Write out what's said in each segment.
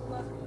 Left.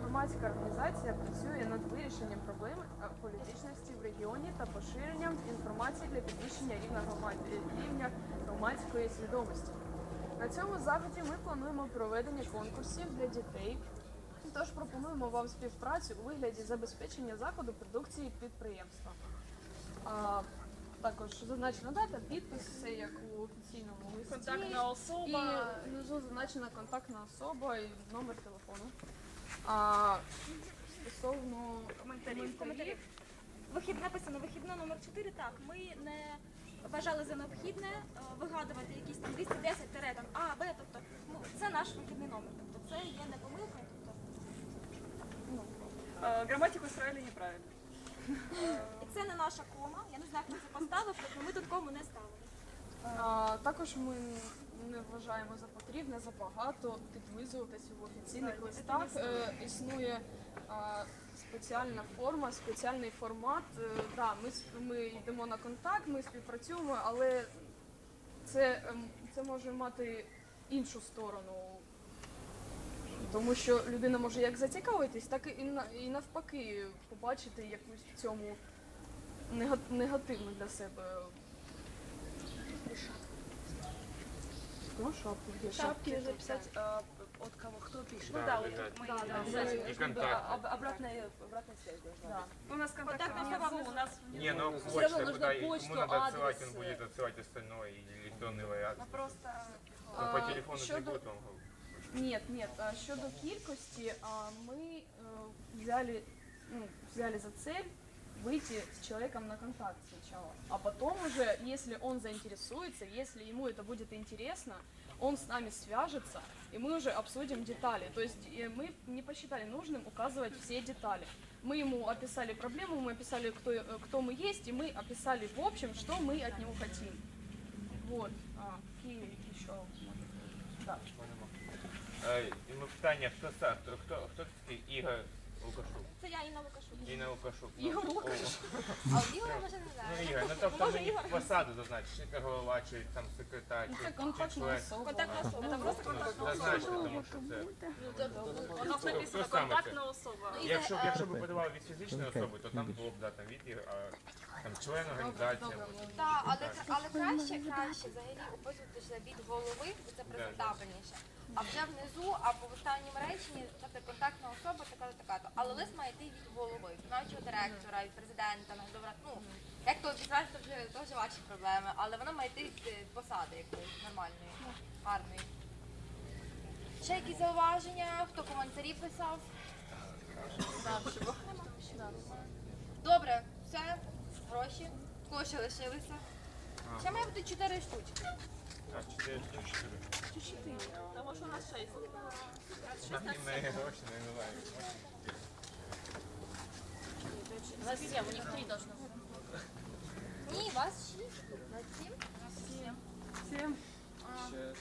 Громадська організація працює над вирішенням проблем е, політичності в регіоні та поширенням інформації для підвищення рівня, е, рівня громадської свідомості. На цьому заході ми плануємо проведення конкурсів для дітей. Тож пропонуємо вам співпрацю у вигляді забезпечення заходу продукції підприємства. А, також зазначена дата, підпис, все як у офіційному листі. Контактна особа. І внизу зазначена контактна особа і номер телефону. А, стосовно Коментарів. Коментарів. Вихід написано вихідна номер 4. Так, ми не вважали за необхідне е, вигадувати якісь там 210 тире там А, Б, тобто ну, це наш вихідний номер. Тобто це є не помилка. Тобто, Э, Грамматику строили неправильно. і це не наша кома. Я не знаю, хто це поставив, тобто ми тут кому не ставили. А, також ми не вважаємо за потрібне забагато підвизуватися в офіційних листах. Е, існує спеціальна форма, спеціальний формат. Е, да, ми, ми йдемо на контакт, ми співпрацюємо, але це, ем, це може мати іншу сторону. Тому що людина може як зацікавитись, так і навпаки побачити якусь в цьому негативну для себе Ну, шапку. где Шапки записать э, от кого, кто пишет. Да, ну да, обязательно. вот мы Да, да, обязательно. И Чтобы контакт. об- обратная, обратная связь должна Да. быть. У нас контактна особа внизу. У нас Не, ну Всё почта, равно нужно куда и- почту, кому надо отсылать, адрес, он э. будет отсылать остальное, или электронный вариант. Ми просто Ну, по А, телефону щодо- требует он. Ні, ні. а Щодо кількості, а, ми е, взяли, ну, взяли за цель выйти с человеком на контакт сначала. А потом уже, если он заинтересуется, если ему это будет интересно, он с нами свяжется, и мы уже обсудим детали. То есть э, мы не посчитали нужным указывать все детали. Мы ему описали проблему, мы описали, кто, э, кто мы есть, и мы описали в общем, что мы от него хотим. Вот. А, какие еще? Да. Е, І ми питання, хто це? Хто, хто, хто такий Ігор Лукашук? це я Інна Лукашук. Інна Лукашук. Ігор Ну, Лукашук. А Ігор може не знаю. Ну, Ігор, ну тобто Може, мені Ігор? посаду зазначиш, чи це голова, чи там секретар, чи, Це чи контактна член. особа. Контактна особа. Це просто контактна особа. Зазначте, тому що це. у нас написано Хто саме це? контактная особа. Якщо, б- якщо б подавав від фізичної особи, то там було б да, там від Ігор, а там член організації. або там Так, але, але краще, краще взагалі описуватися від голови, бо це презентабельніше. А вже внизу або в останньому реченні тобто контактна особа така така Але лист має йти від голови, виконавчого директора, від президента, ну, добре, ну як то обізвати, то вже то вже ваші проблеми, але воно має йти від е, посади якоїсь нормальної, гарної. Ще якісь зауваження, хто коментарі писав? Добре, все, гроші. В Кого ще лишилися? Ще має бути 4 штучки. А, чотири, чотири. Потому что у нас вас все, у них три должно быть. Не, вас шесть. Семь. Семь. Семь.